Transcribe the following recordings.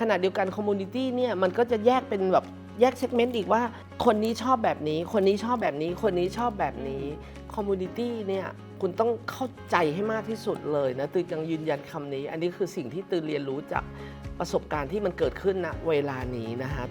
ขณะเดียวกันคอมมูนิตี้เนี่ยมันก็จะแยกเป็นแบบแยกเซกเมนต์อีกว่า คนนี้ชอบแบบนี้ คนนี้ชอบแบบนี้ คนนี้ชอบแบบนี้คอมมูนิตี้เนี่ยคุณต้องเข้าใจให้มากที่สุดเลยนะตือยังยืนยันคำนี้ อันนี้คือสิ่งที่ตือเรียนรู้จากประสบการณ์ที่มันเกิดขึ้นณเวลานี้นะฮะ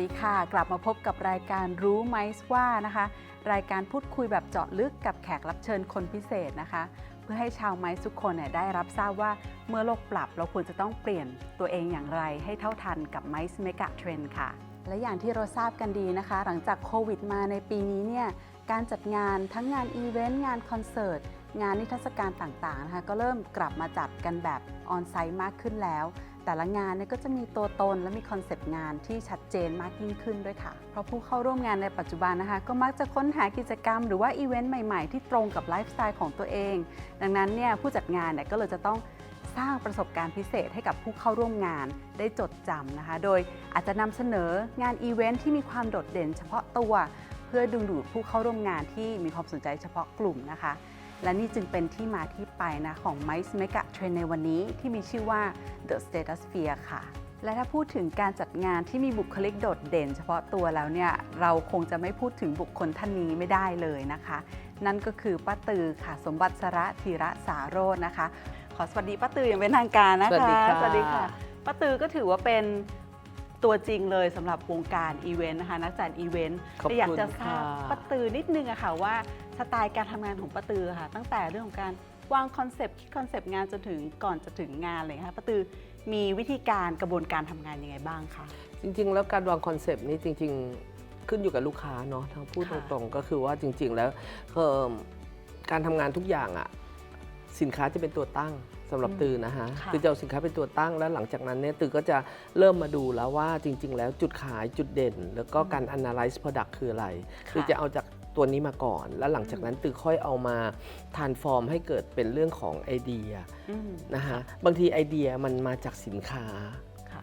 ดีค่ะ กลับมาพบกับรายการรู้ไหมว่านะคะ รายการพูดคุยแบบเจาะลึกกับแขกรับเชิญคนพิเศษนะคะ เพื่อให้ชาวไมซ์ทุกคนเนี่ยได้รับทราบว่าเมื่อโลกปรับเราควรจะต้องเปลี่ยนตัวเองอย่างไรให้เท่าทันกับไมซ์เมกะเทรนค่ะ และอย่างที่เราทราบกันดีนะคะ หลังจากโควิดมาในปีนี้เนี่ยการจัดงานทั้งงานอีเวนต์งานคอนเสิร์ตงานนิทรรศการต่างๆนะคะก็เริ่มกลับมาจัดกันแบบออนไซต์มากขึ้นแล้ว แต่ละงานเนี่ยก็จะมีตัวตนและมีคอนเซปต์งานที่ชัดเจนมากยิ่งขึ้นด้วยค่ะ เพราะผู้เข้าร่วมงานในปัจจุบันนะคะ ก็มักจะค้นหากิจกรรม หรือว่าอีเวนต์ใหม่ๆ ที่ตรงกับไลฟ์สไตล์ของตัวเอง ดังนั้นเนี่ยผู้จัดงานเนี่ยก็เลยจะต้องสร้างประสบการณ์พิเศษให้กับผู้เข้าร่วมงานได้จดจำนะคะ โดยอาจจะนำเสนองานอีเวนต์ที่มีความโดดเด่นเฉพาะตัว เพื่อดึงดูดผู้เข้าร่วมงานที่มีความสนใจเฉพาะกลุ่มนะคะ และนี่จึงเป็นที่มาที่ไปนะของ Mice Mega Trend ในวันนี้ที่มีชื่อว่า The Statosphere ค่ะ และถ้าพูดถึงการจัดงานที่มีบุคลิกโดดเด่น เฉพาะตัวแล้วเนี่ย เราคงจะไม่พูดถึงบุคคลท่านนี้ไม่ได้เลยนะคะ นั่นก็คือป้าตือค่ะ สมบัติสระธีระสาโรจน์นะคะ ขอสวัสดีป้าตืออย่างเป็นทางการนะคะ สวัสดีค่ะสวัสดีค่ะป้าตือก็ถือว่าเป็นตัวจริงเลยสำหรับวงการอีเวนต์นะคะนักจัดอีเวนต์ขอบแต่อยากคุณจะทราบค่ะป้าตือนิดนึงอะค่ะว่า สไตล์การทำงานของป้าตือค่ะ ตั้งแต่เรื่องของการวางคอนเซปต์คิดคอนเซปต์งานจนถึงก่อนจะถึงงานอะไรอย่างเลยค่ะป้าตือมีวิธีการกระบวนการทำงานยังไงบ้างคะจริง ๆ แล้วการวางคอนเซปต์นี้จริง ๆ ขึ้นอยู่กับลูกค้าเนาะทางพูดค่ะตรงๆก็คือว่าจริง ๆ แล้วเอิ่มการทำงานทุกอย่างอะสินค้าจะเป็นตัวตั้งสำหรับตือนะฮะค่ะตือจะเอาสินค้าเป็นตัวตั้งแล้วหลังจากนั้นเนี่ยตือก็จะเริ่มมาดูแล้วว่าจริง ๆ แล้วจุดขายจุดเด่น แล้วก็การ analyze product คืออะไรค่ะคือจะเอาจาก ตัวนี้มาก่อน แล้วหลังจากนั้นตือค่อยเอามาทานฟอร์มให้เกิดเป็นเรื่องของไอเดียอืมนะฮะบางทีไอเดียมันมาจากสินค้าค่ะ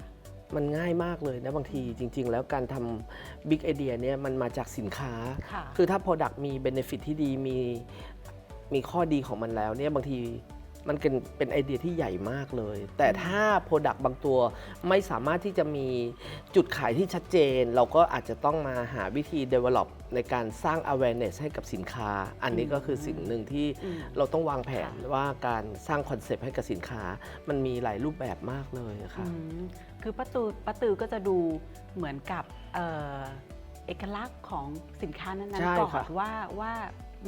มันง่ายมากเลยนะบางทีจริง ๆ แล้วการทำบิ๊กไอเดียเนี่ยมันมาจากสินค้าค่ะคือถ้า Product มี Benefit ที่ดีมีมีข้อดีของมันแล้วเนี่ยบางที มันเป็นเป็นไอเดียที่ใหญ่มากเลย แต่ถ้า Product บางตัวไม่สามารถที่จะมีจุดขายที่ชัดเจน เราก็อาจจะต้องมาหาวิธี develop ในการสร้าง awareness ให้กับสินค้า อันนี้ก็คือสิ่งหนึ่งที่อืมเราต้องวางแผนค่ะว่าการสร้างคอนเซปต์ให้กับสินค้า มันมีหลายรูปแบบมากเลยอะค่ะอืมคือป้าตือป้าตือก็จะดูเหมือนกับเอ่อเอกลักษณ์ของสินค้านั้นใช่ๆก่อค่ะนว่าว่า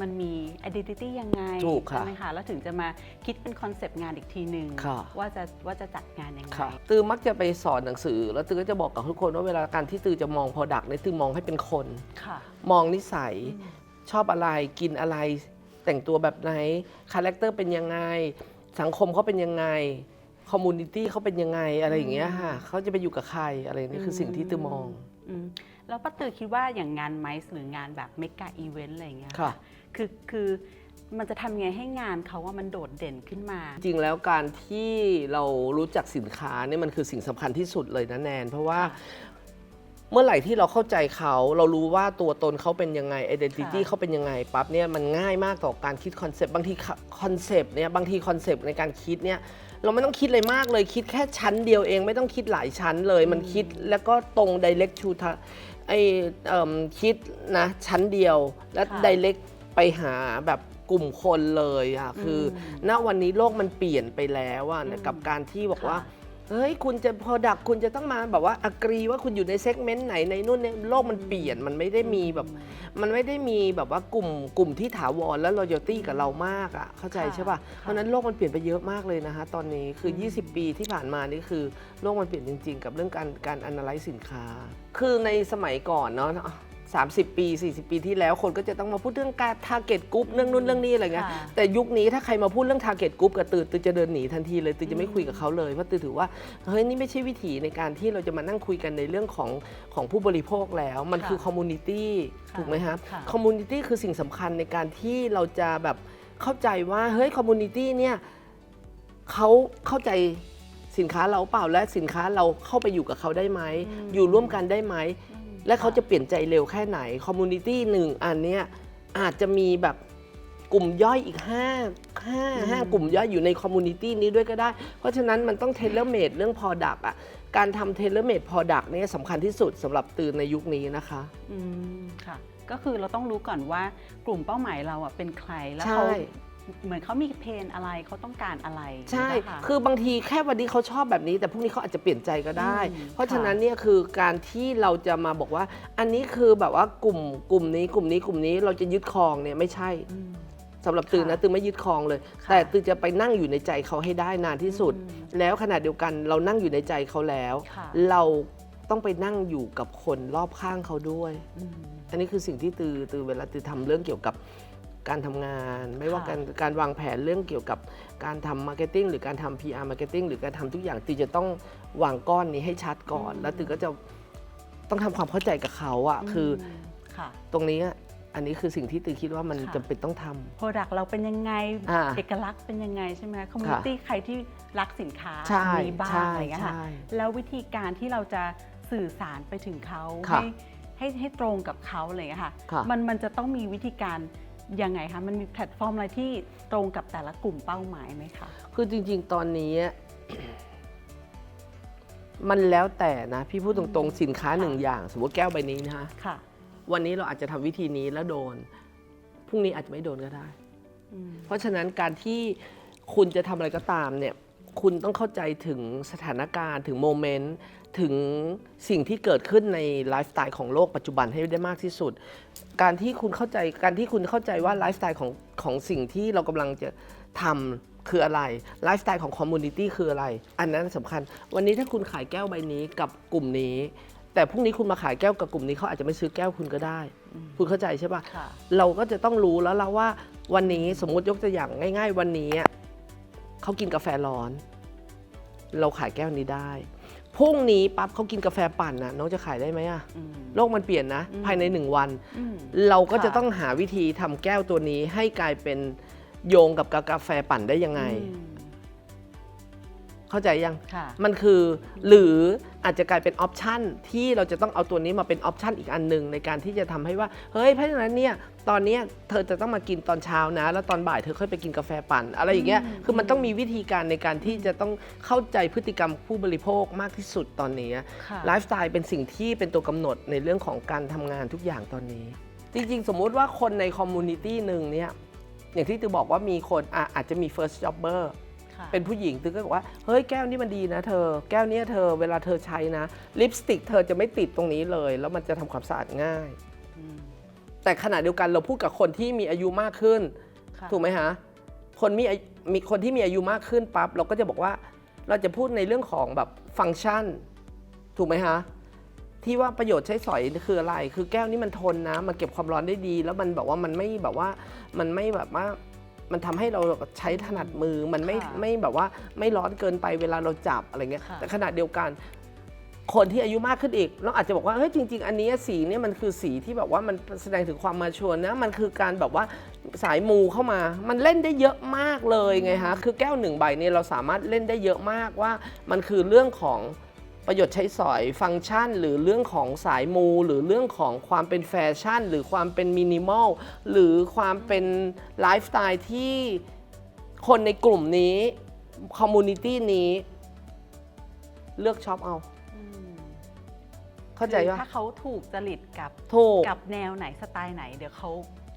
มันมี identity ยังไงถูกค่ะใช่ไหมคะแล้วถึงจะมาคิดเป็นคอนเซปต์งานอีกทีหนึ่งค่ะ ว่าจะว่าจะจัดงานยังไง ค่ะตือมักจะไปสอนหนังสือ แล้วตือก็จะบอกกับทุกคนว่าเวลาการที่ตือจะมอง Product เนี่ยตือมองให้เป็นคน ค่ะ มองนิสัยอืมชอบอะไรกินอะไร แต่งตัวแบบไหนคาแรคเตอร์เป็นยังไง สังคมเขาเป็นยังไง คอมมูนิตี้เขาเป็นยังไงอะไรอย่างเงี้ยค่ะเขาจะไปอยู่กับใครอะไรนี่คือสิ่งที่ตือมอง อืมแล้วป้าตือคิดว่าอย่างงานไมซ์หรืองานแบบเมกะอีเวนต์อะไรอย่างเงี้ยค่ะ คือคือมันจะทำไงให้งานเขาว่ามันโดดเด่นขึ้นมา จริงๆแล้วการที่เรารู้จักสินค้าเนี่ยมันคือสิ่งสำคัญที่สุดเลยนะแนน เพราะว่าเมื่อไหร่ที่เราเข้าใจเขาเรารู้ว่าตัวตนเขาเป็นยังไง identity ค่ะเขาเป็นยังไงปั๊บเนี่ยมันง่ายมากต่อการคิดคอนเซปต์บางทีคอนเซปต์เนี่ยบางทีคอนเซปต์ในการคิดเนี่ย เราไม่ต้องคิดอะไรมากเลยคิดแค่ชั้นเดียวเองไม่ต้องคิดหลายชั้นเลยมันคิดแล้วก็ตรง direct to ทะไอเอิ่มคิดนะชั้นเดียวแล้วค่ะ direct ไปหาแบบกลุ่มคนเลยอะคืออมณวันนี้โลกมันเปลี่ยนไปแล้วอะอืมกับการที่บอกว่า ค่ะ เฮ้ยคุณจะพอดักคุณจะต้องมาแบบว่าอกรีว่าคุณอยู่ในเซกเมนต์ไหนในนู่นเนี่ยโลกมันเปลี่ยนมันไม่ได้มีแบบ มันไม่ได้มีแบบว่ากลุ่มกลุ่มที่ถาวรและ loyalty กับเรามากอะเข้าใจค่ะใช่ป่ะค่ะเพราะฉะนั้นโลกมันเปลี่ยนไปเยอะมากเลยนะคะตอนนี้คืออืม20 ปีที่ผ่านมานี่คือโลกมันเปลี่ยนจริง ๆ กับเรื่องการการ analyze สินค้า คือในสมัยก่อนเนาะ 30 ปี 40 ปีที่แล้วคนก็จะต้องมาพูดเรื่องการ target group เรื่องนู่นเรื่องนี้อะไรเงี้ยค่ะแต่ยุคนี้ถ้าใครมาพูดเรื่อง target group กับตือตือจะเดินหนีทันทีเลยตือจะไม่คุยกับเขาเลยเพราะตือถือว่าเฮ้ยนี่ไม่ใช่วิถีในการที่เราจะมานั่งคุยกันในเรื่องของของผู้บริโภคแล้ว มันค่ะคือ community ค่ะถูกไหมครับค่ะ community คือสิ่งสำคัญในการที่เราจะแบบเข้าใจว่าเฮ้ย community เนี่ยเขาเข้าใจสินค้าเราเปล่าและสินค้าเราเข้าไปอยู่กับเขาได้ไหมอืมอยู่ร่วมกันได้ไหมอืม และเขาจะเปลี่ยนใจเร็วแค่ไหนคอมมูนิตี้หนึ่งอันเนี้ยอาจจะมีแบบกลุ่มย่อยอีก5 5 5กลุ่มย่อยอยู่ในคอมมูนิตี้นี้ด้วยก็ได้ เพราะฉะนั้นมันต้องเทเลเมดเรื่อง Product อะ การทำเทเลเมด Product เนี่ยสำคัญที่สุดสำหรับตื่นในยุคนี้นะคะ อืมค่ะ ก็คือเราต้องรู้ก่อนว่ากลุ่มเป้าหมายเราอะเป็นใครแล้วใช่เขา เหมือนเขามีเพนอะไรเขาต้องการอะไรใช่นะคะคือบางทีแค่วันนี้เขาชอบแบบนี้ แต่พรุ่งนี้เขาอาจจะเปลี่ยนใจก็ได้ อืมเพราะฉะค่ะนั้นเนี่ยคือการที่เราจะมาบอกว่า อันนี้คือแบบว่ากลุ่มกลุ่มนี้กลุ่มนี้กลุ่มนี้เราจะยึดครองเนี่ยไม่ใช่อืมสำหรับตื่นนะค่ะตื่นไม่ยึดครองเลย ค่ะแต่ตื่นจะไปนั่งอยู่ในใจเขาให้ได้นานที่สุด อืมแล้วขณะเดียวกันเรานั่งอยู่ในใจเขาแล้ว ค่ะ เราต้องไปนั่งอยู่กับคนรอบข้างเขาด้วย อืม อันนี้คือสิ่งที่ตือตือเวลาตือทำเรื่องเกี่ยวกับ การทำงาน ไม่ว่าค่ะการการวางแผนเรื่องเกี่ยวกับการทำมาร์เก็ตติ้งหรือการทำ PR มาร์เก็ตติ้งหรือการทำทุกอย่างตือจะต้องวางก้อนนี้ให้ชัดก่อน แล้วตือก็จะต้องทำความเข้าใจกับเขาอะคืออมค่ะตรงนี้อะอันนี้คือสิ่งที่ตือคิดว่ามันค่ะจำเป็นต้องทำโปรดักต์เราเป็นยังไงอ่าเอกลักษณ์เป็นยังไงใช่ไหมคอมมูนิตี้ใครที่รักสินค้าใช่นี้บ้างใช่อะไรอย่างเงี้ยค่ะใช่แล้ววิธีการที่เราจะสื่อสารไปถึงเขาค่ะให้ให้ให้ตรงกับเขาอะไรอย่างเงี้ยค่ะค่ะ มันมันจะต้องมีวิธีการ ยังไงคะมันมีแพลตฟอร์มอะไรที่ตรงกับแต่ละกลุ่มเป้าหมายไหมคะ คือจริงๆ ตอนนี้ มันแล้วแต่นะ พี่พูดตรงๆ สินค้าหนึ่งอย่าง สมมติแก้วใบนี้นะคะค่ะ วันนี้เราอาจจะทำวิธีนี้แล้วโดน พรุ่งนี้อาจจะไม่โดนก็ได้อืมเพราะฉะนั้นการที่คุณจะทำอะไรก็ตามเนี่ย คุณต้องเข้าใจถึงสถานการณ์ถึงโมเมนต์ถึงสิ่งที่เกิดขึ้นในไลฟ์สไตล์ของโลกปัจจุบันให้ได้มากที่สุด การที่คุณเข้าใจการที่คุณเข้าใจว่าไลฟ์สไตล์ของของสิ่งที่เรากำลังจะทำคืออะไรไลฟ์สไตล์ของคอมมูนิตี้คืออะไร อันนั้นสำคัญ วันนี้ถ้าคุณขายแก้วใบนี้กับกลุ่มนี้ แต่พรุ่งนี้คุณมาขายแก้วกับกลุ่มนี้เขาอาจจะไม่ซื้อแก้วคุณก็ได้ คุณเข้าใจใช่ปะค่ะเราก็จะต้องรู้แล้วละว่าวันนี้สมมุติยกตัวอย่างง่าย ๆ วันนี้อะ เขากินกาแฟร้อน เราขายแก้วนี้ได้พรุ่งนี้ปั๊บเขากินกาแฟปั่นนะน้องจะขายได้ไหมอะอืมโลกมันเปลี่ยนนะอืมภายในหนึ่งวันอืมเราก็จะค่ะต้องหาวิธีทำแก้วตัวนี้ให้กลายเป็นโยงกับกาแฟปั่นได้ยังไงอืม เข้าใจยัง ค่ะ มันคือหรืออาจจะกลายเป็นออปชันที่เราจะต้องเอาตัวนี้มาเป็นออปชันอีกอันหนึ่งในการที่จะทำให้ว่า เฮ้ย เพราะฉะนั้นเนี่ยตอนเนี้ยเธอจะต้องมากินตอนเช้านะ แล้วตอนบ่ายเธอค่อยไปกินกาแฟปั่น อะไรอย่างเงี้ยอืมคือมันต้องมีวิธีการในการที่จะต้องเข้าใจพฤติกรรมผู้บริโภคมากที่สุดตอนนี้ค่ะไลฟ์สไตล์เป็นสิ่งที่เป็นตัวกำหนดในเรื่องของการทำงานทุกอย่างตอนนี้ จริงๆ สมมุติว่าคนในคอมมูนิตี้หนึ่งเนี่ยอย่างที่ตือบอกว่ามีคนอะอาจจะมี first jobber ค่ะเป็นผู้หญิงตือก็บอกว่าเฮ้ยแก้วนี้มันดีนะเธอ แก้วเนี้ยเธอเวลาเธอใช้นะ ลิปสติกเธอจะไม่ติดตรงนี้เลย แล้วมันจะทำความสะอาดง่าย อืมแต่ขณะเดียวกันเราพูดกับคนที่มีอายุมากขึ้น ค่ะถูกไหมฮะ คนมีอายุมีคนที่มีอายุมากขึ้นปั๊บเราก็จะบอกว่าเราจะพูดในเรื่องของแบบฟังก์ชัน ถูกไหมฮะ ที่ว่าประโยชน์ใช้สอยคืออะไร คือแก้วนี้มันทนนะ มันเก็บความร้อนได้ดี แล้วมันแบบว่ามันไม่แบบว่ามันไม่แบบว่า มันทำให้เราใช้ถนัดมือมันไม่ค่ะไม่แบบว่าไม่ร้อนเกินไปเวลาเราจับอะไรเงี้ยค่ะแต่ขณะเดียวกันคนที่อายุมากขึ้นอีก เราอาจจะบอกว่าเฮ้ยจริง ๆ อันนี้สีเนี่ยมันคือสีที่แบบว่ามันแสดงถึงความมาชวนนะมันคือการแบบว่าสายมูเข้ามา มันเล่นได้เยอะมากเลยไงฮะคือแก้วหนึ่งใบเนี่ยเราสามารถเล่นได้เยอะมากว่ามันคือเรื่องของ ประโยชน์ใช้สอยฟังก์ชัน หรือเรื่องของสายมู หรือเรื่องของความเป็นแฟชั่น หรือความเป็นมินิมอลหรือความเป็นไลฟ์สไตล์ที่คนในกลุ่มนี้คอมมูนิตี้นี้ เลือกช็อปเอาอืมเข้าใจคือว่าถ้าเขาถูกจริตกับถูกกับแนวไหนสไตล์ไหน เดี๋ยวเขา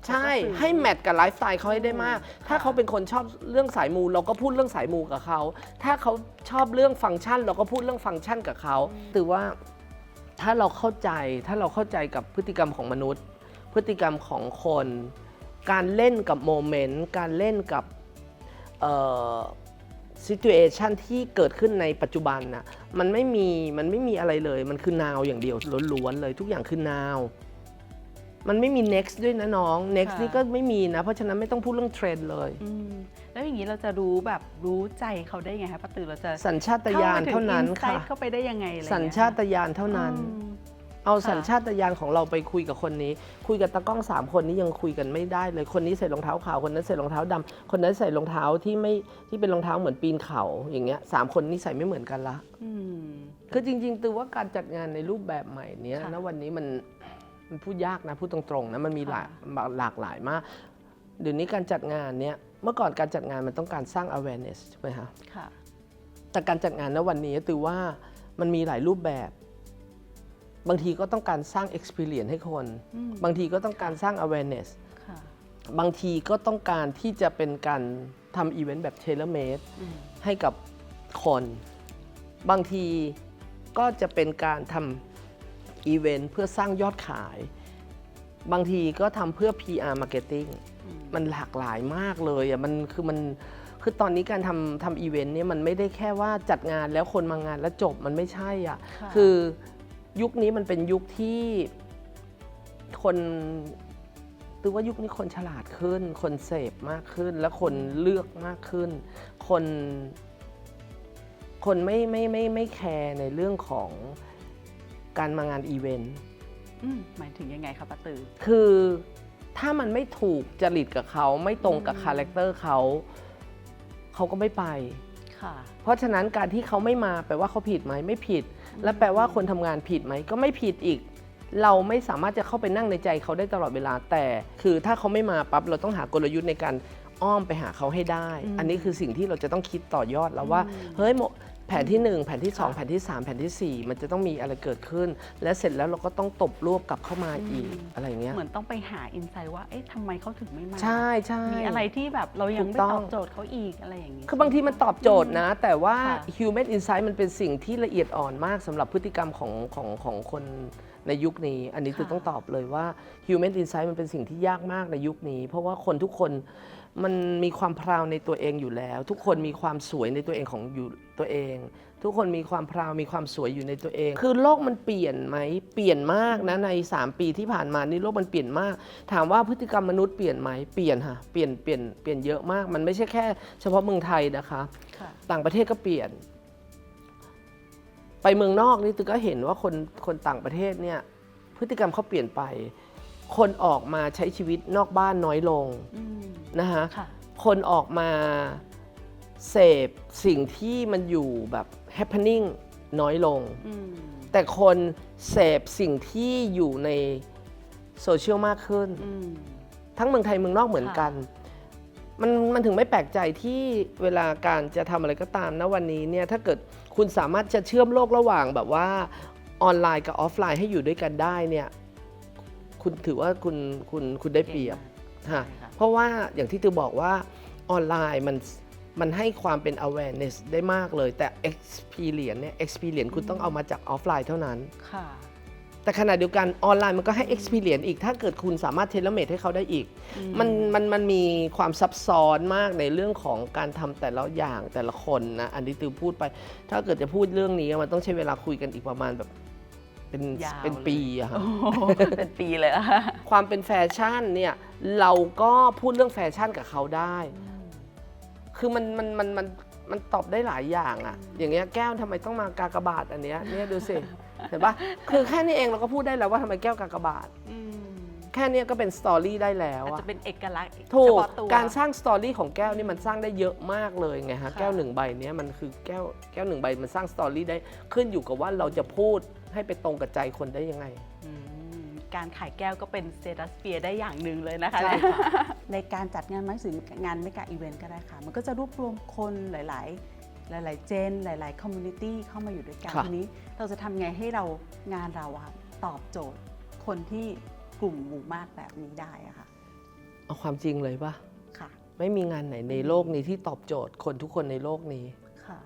ใช่เขาก็ซื้อให้แมทกับไลฟ์สไตล์เขาให้ได้มากอืมถ้าค่ะเขาเป็นคนชอบเรื่องสายมูเราก็พูดเรื่องสายมูกับเขา ถ้าเขาชอบเรื่องฟังก์ชัน เราก็พูดเรื่องฟังก์ชันกับเขาถือว่าถ้าเราเข้าใจถ้าเราเข้าใจกับพฤติกรรมของมนุษย์ พฤติกรรมของคน การเล่นกับโมเมนต์การเล่นกับซิทูเอชันที่เกิดขึ้นในปัจจุบันน่ะมันไม่มีมันไม่มีอะไรเลย มันคือนาวอย่างเดียวล้วนๆเลยทุกอย่างคือนาว มันไม่มี next ด้วยนะน้อง next ค่ะ นี่ก็ไม่มีนะ เพราะฉะนั้นไม่ต้องพูดเรื่องเทรนด์เลย อืมแล้วอย่างนี้เราจะรู้แบบรู้ใจเขาได้ไงคะป้าตือเราจะสัญชาตญาณเท่านั้นเข้าค่ะไปถึง insight เข้าไปได้ยังไงอะไรอย่งสัญเงี้ยชาตญาณเท่านั้น อืม เอาค่ะสัญชาตญาณของเราไปคุยกับคนนี้ คุยกับตากล้องสามคนนี้ยังคุยกันไม่ได้เลยคนนี้ใส่รองเท้าขาวคนนั้นใส่รองเท้าดำคนนั้นใส่รองเท้าที่ไม่ที่เป็นรองเท้าเหมือนปีนเขาอย่างเงี้ยสามคนนี้ใส่ไม่เหมือนกันละ อืม คือจริงๆตือว่าการจัดงานในรูปแบบใหม่เนี้ยค่ะ นะวันนี้มัน มันพูดยากนะพูดตรงๆนะมันมีหลากค่ะหลากหลายมากเดี๋ยวนี้การจัดงานเนี่ยเมื่อก่อนการจัดงานมันต้องการสร้าง awareness ใช่ไหมคะค่ะแต่การจัดงานณวันนี้ตือว่ามันมีหลายรูปแบบ บางทีก็ต้องการสร้าง experience ให้คนอืมบางทีก็ต้องการสร้าง awareness ค่ะบางทีก็ต้องการที่จะเป็นการทำอีเวนต์แบบ tailor made อืมให้กับคน บางทีก็จะเป็นการทำ อีเวนต์เพื่อสร้างยอดขาย บางทีก็ทำเพื่อ PR marketing อืมมันหลากหลายมากเลยอะมันคือมันคือตอนนี้การทำทำอีเวนต์เนี่ยมันไม่ได้แค่ว่าจัดงานแล้วคนมางานแล้วจบมันไม่ใช่อะค่ะคือยุคนี้มันเป็นยุคที่คนตือว่ายุคนี้คนฉลาดขึ้น คนเสพมากขึ้น และคนเลือกมากขึ้น คน คนไม่ไม่ไม่ไม่แคร์ในเรื่องของ การมางานอีเวนต์อืมหมายถึงยังไงคะป้าตือ คือถ้ามันไม่ถูกจริตกับเขาไม่ตรงกับอืมคาแรคเตอร์เขาเขาก็ไม่ไปค่ะเพราะฉะนั้นการที่เขาไม่มาแปลว่าเขาผิดไหมไม่ผิด และแปลว่าคนทำงานผิดไหมก็ไม่ผิดอีก เราไม่สามารถจะเข้าไปนั่งในใจเขาได้ตลอดเวลาแต่ คือถ้าเขาไม่มาปั๊บเราต้องหากลยุทธ์ในการอ้อมไปหาเขาให้ได้อืมอันนี้คือสิ่งที่เราจะต้องคิดต่อยอดแล้วว่าอืมเฮ้ยโม แผนที่ 1 แผนที่2ค่ะแผนที่ 3 แผนทีสี่ 4 มันจะต้องมีอะไรเกิดขึ้น และเสร็จแล้วเราก็ต้องตบรวบกลับเข้ามาอีกอืมอะไรเงี้ยเหมือนต้องไปหาอินไซต์ว่าเอ๊ะทำไมเขาถึงไม่มาใช่ใช่มีอะไรที่แบบเรายังถูไม่กต้ตองอบโจทย์เขาอีกอะไรอย่างนี้คือบางทีมันตอบโจทย์นะ แต่ว่าค่ะ human insight มันเป็นสิ่งที่ละเอียดอ่อนมากสำหรับพฤติกรรมของของของคน ในยุคนี้ อันนี้คือต้องตอบเลยว่า human insight มันเป็นสิ่งที่ยากมากในยุคนี้ เพราะว่าคนทุกคนมันมีความพราวในตัวเองอยู่แล้ว ทุกคนมีความสวยในตัวเองของอยู่ตัวเอง ทุกคนมีความพราวมีความสวยอยู่ในตัวเอง คือโลกมันเปลี่ยนไหมเปลี่ยนมากนะใน 3 ปีที่ผ่านมานี่โลกมันเปลี่ยนมาก ถามว่าพฤติกรรมมนุษย์เปลี่ยนไหมเปลี่ยนค่ะเปลี่ยนเปลี่ยนเปลี่ยนเยอะมาก มันไม่ใช่แค่ เฉพาะเมืองไทยนะคะค่ะต่างประเทศก็เปลี่ยน ไปเมืองนอกนี่ตือก็เห็นว่าคนคนต่างประเทศเนี่ยพฤติกรรมเขาเปลี่ยนไป คนออกมาใช้ชีวิตนอกบ้านน้อยลงอืมนะคะค่ะคนออกมาเสพสิ่งที่มันอยู่แบบ happening น้อยลงอืมแต่คนเสพสิ่งที่อยู่ในโซเชียลมากขึ้นอืมทั้งเมืองไทยเมืองนอกเหมือนกัน มันมันถึงไม่แปลกใจที่เวลาการจะทำอะไรก็ตามนะวันนี้เนี่ยถ้าเกิดคุณสามารถจะเชื่อมโลกระหว่างแบบว่าออนไลน์กับออฟไลน์ให้อยู่ด้วยกันได้เนี่ยคุณถือว่าคุณคุณคุณได้เปรียบใช่ฮะค่ะเพราะว่าอย่างที่ตือบอกว่าออนไลน์มันมันให้ความเป็น awareness ได้มากเลย แต่ experience เนี่ย experience คุณต้องเอามาจากออฟไลน์เท่านั้นค่ะ แต่ขณะเดียวกันออนไลน์มันก็ให้ experience อีก ถ้าเกิดคุณสามารถเทเลเมดให้เขาได้อีกอืมมันมันมันมีความซับซ้อนมากในเรื่องของการทำแต่ละอย่างแต่ละคนนะ อันนี้ตือพูดไป ถ้าเกิดจะพูดเรื่องนี้มันต้องใช้เวลาคุยกันอีกประมาณแบบ เป็นยาวเป็นปีอะค่ะ โอ้โหเป็นปีเลยอะความเป็นแฟชั่นเนี่ยเราก็พูดเรื่องแฟชั่นกับเขาได้ คือมันมันมันมันมันตอบได้หลายอย่างอะอย่างเงี้ยแก้วทำไมต้องมากากบาทอันเนี้ยเนี่ยดูสิ เห็นปะคือแค่นี้เองเราก็พูดได้แล้วว่าทำไมแก้วกากบาท อืมแค่เนี้ยก็เป็นสตอรี่ได้แล้วอาจอะจะเป็นเอกลักษณ์ถูเฉกพาะตัว การสร้างสตอรี่ของแก้วนี่มันสร้างได้เยอะมากเลยไงฮะ ค่ะ แก้วหนึ่งใบเนี้ยมันคือแก้วแก้วหนึ่งใบมันสร้างสตอรี่ได้ขึ้นอยู่กับว่าเราจะพูดให้ไปตรงกับใจคนได้ยังไง อืมการขายแก้วก็เป็นสเตตัสเฟียได้อย่างหนึ่งเลยนะคะใช่ค่ะในการจัดงานไม้สื่องานไม่กาอีเวนต์ก็ได้ค่ะ มันก็จะรวบรวมคนหลายๆ หลาย ๆ เจน หลาย ๆ คอมมูนิตี้เข้ามาอยู่ด้วยกันค่ะทีนี้เราจะทำไงให้เรางานเราอะค่ะตอบโจทย์คนที่กลุ่มหมู่มากแบบนี้ได้อะค่ะเอาความจริงเลยปะค่ะไม่มีงานไหนในโลกนี้ที่ตอบโจทย์คนทุกคนในโลกนี้ ค่ะ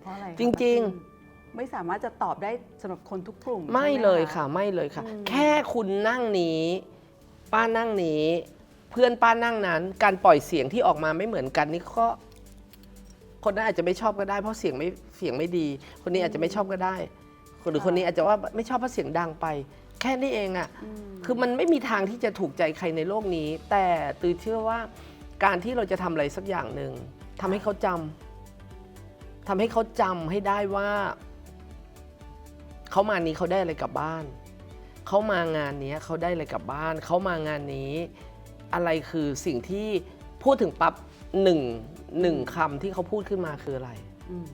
เพราะอะไรคะจริงๆไม่สามารถจะตอบได้สำหรับคนทุกกลุ่มไม่ใช่ห เลยค่ะ ไม่เลยค่ะ อืม แค่คุณนั่งนี้ ป้านั่งนี้ เพื่อนป้านั่งนั้น การปล่อยเสียงที่ออกมาไม่เหมือนกันนี่ก็ คนนั้นอาจจะไม่ชอบก็ได้เพราะเสียงไม่เสียงไม่ดี คนนี้อาจจะไม่ชอบก็ได้คนหรือคนนี้อาจจะว่าไม่ชอบเพราะเสียงดังไป แค่นี้เองอะ่ะอืมคือมันไม่มีทางที่จะถูกใจใครในโลกนี้ แต่ตือเชื่อว่าการที่เราจะทำอะไรสักอย่างหนึ่งทำให้เขาจำทำให้เขาจำให้ได้ว่าเขามานี้เขาได้อะไรกลับบ้านเขามางานนี้เขาได้อะไรกลับบ้านเขามางานนี้ อะไรคือสิ่งที่พูดถึงปั๊บหนึ่ง หนึ่งคำที่เขาพูดขึ้นมาคืออะไรอืม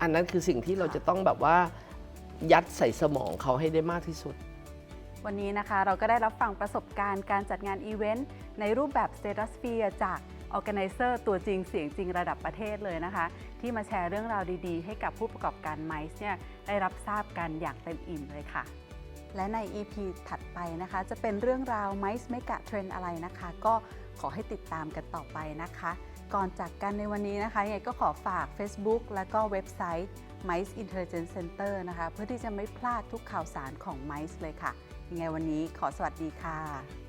อันนั้นคือสิ่งที่เราจะต้องแบบว่ายัดใส่สมองเขาให้ได้มากที่สุด วันนี้นะคะเราก็ได้รับฟังประสบการณ์การจัดงานอีเวนต์ในรูปแบบ s t a t u s p h e r e จาก Organizer ตัวจริงเสียงจริงระดับประเทศเลยนะคะ ที่มาแชร์เรื่องราวดีๆ ให้กับผู้ประกอบการไมซ์เนี่ยได้รับทราบกันอย่างเต็มอิ่มเลยค่ะ และใน EP ถัดไปนะคะ จะเป็นเรื่องราวไมซ์เมกะเทรนอะไรนะคะ ก็ขอให้ติดตามกันต่อไปนะคะ ก่อนจากกันในวันนี้นะคะยังไงก็ขอฝาก Facebook และก็เว็บไซต์ Mice Intelligence Center นะคะ เพื่อที่จะไม่พลาดทุกข่าวสารของ Mice เลยค่ะ ยังไงวันนี้ขอสวัสดีค่ะ